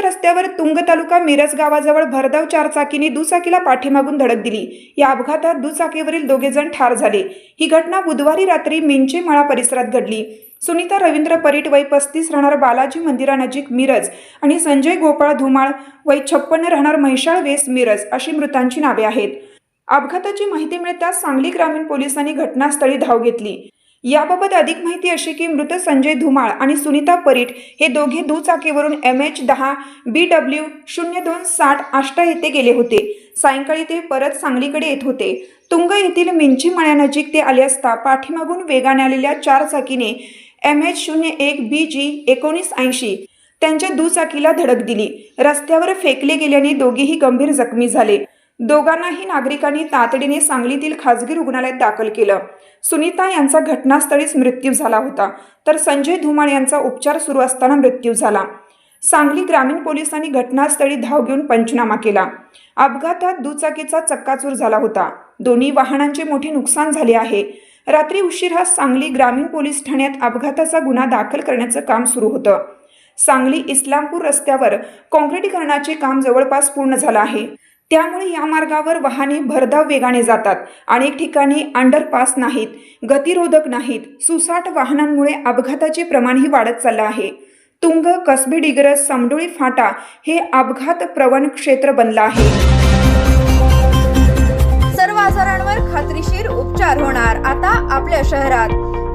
रस्त्यावर तुंग तालुका मिरज गावाजवळ भरधाव चारचाकीने दुचाकीला पाठीमागून धडक दिली. या अपघातात दुचाकीवरील दोघे जण ठार झाले. ही घटना बुधवारी रात्री मिंचेमळा परिसरात घडली. सुनीता रवींद्र परीट वय पस्तीस राहणार बालाजी मंदिरानजीक मिरज आणि संजय गोपाळ धुमाळ वय छप्पन्न राहणार म्हैशाळ वेस मिरज अशी मृतांची नावे आहेत. अपघाताची माहिती मिळताच सांगली ग्रामीण पोलिसांनी घटनास्थळी धाव घेतली. याबाबत अधिक माहिती अशी की मृत संजय धुमाळ आणि सुनीता परीट हे दोघे दुचाकीवरून एम एच दहा बी डब्ल्यू शून्य दोन साठ आष्टा येथे गेले होते. सायंकाळी ते परत सांगलीकडे येत होते. तुंग येथील मिंची मळ्यानजीक ते आले असता पाठीमागून वेगाने आलेल्या चार चाकीने एम एच शून्य एक बी जी एकोणीस ऐंशी त्यांच्या दुचाकीला धडक दिली. रस्त्यावर फेकले गेल्याने दोघेही गंभीर जखमी झाले. दोघांनाही नागरिकांनी तातडीने सांगलीतील खासगी रुग्णालयात दाखल केलं. सुनीता यांचा घटनास्थळीच मृत्यू झाला होता. तर संजय धुमाळ यांचा उपचार सुरू असताना मृत्यू झाला. सांगली ग्रामीण पोलिसांनी घटनास्थळी धाव घेऊन पंचनामा केला. अपघातात दुचाकीचा चक्काचूर झाला होता. दोन्ही वाहनांचे मोठे नुकसान झाले आहे. रात्री उशिरा सांगली ग्रामीण पोलीस ठाण्यात अपघाताचा गुन्हा दाखल करण्याचं काम सुरू होतं. सांगली इस्लामपूर रस्त्यावर काँक्रिटीकरणाचे काम जवळपास पूर्ण झालं आहे. त्यामुळे या मार्गावर वाहने भरधाव वेगाने जातात. अनेक ठिकाणी अंडरपास नाहीत गतिरोधक नाहीत सुसाट वाहनांमुळे अपघाताचे प्रमाणही वाढत चाललं आहे. तुंग कसबी डिग्रस समडोळी फाटा हे अपघात प्रवण क्षेत्र बनलं आहे. सर्व आजारांवर खात्रीशीर उपचार होणार. आता आपल्या शहरात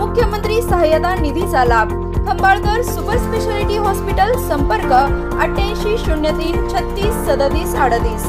मुख्यमंत्री सहाय्यता निधीचा लाभ. खंबाळकर सुपर स्पेशालिटी हॉस्पिटल संपर्क अठ्ठ्याऐंशी शून्य तीन छत्तीस सदतीस अडतीस.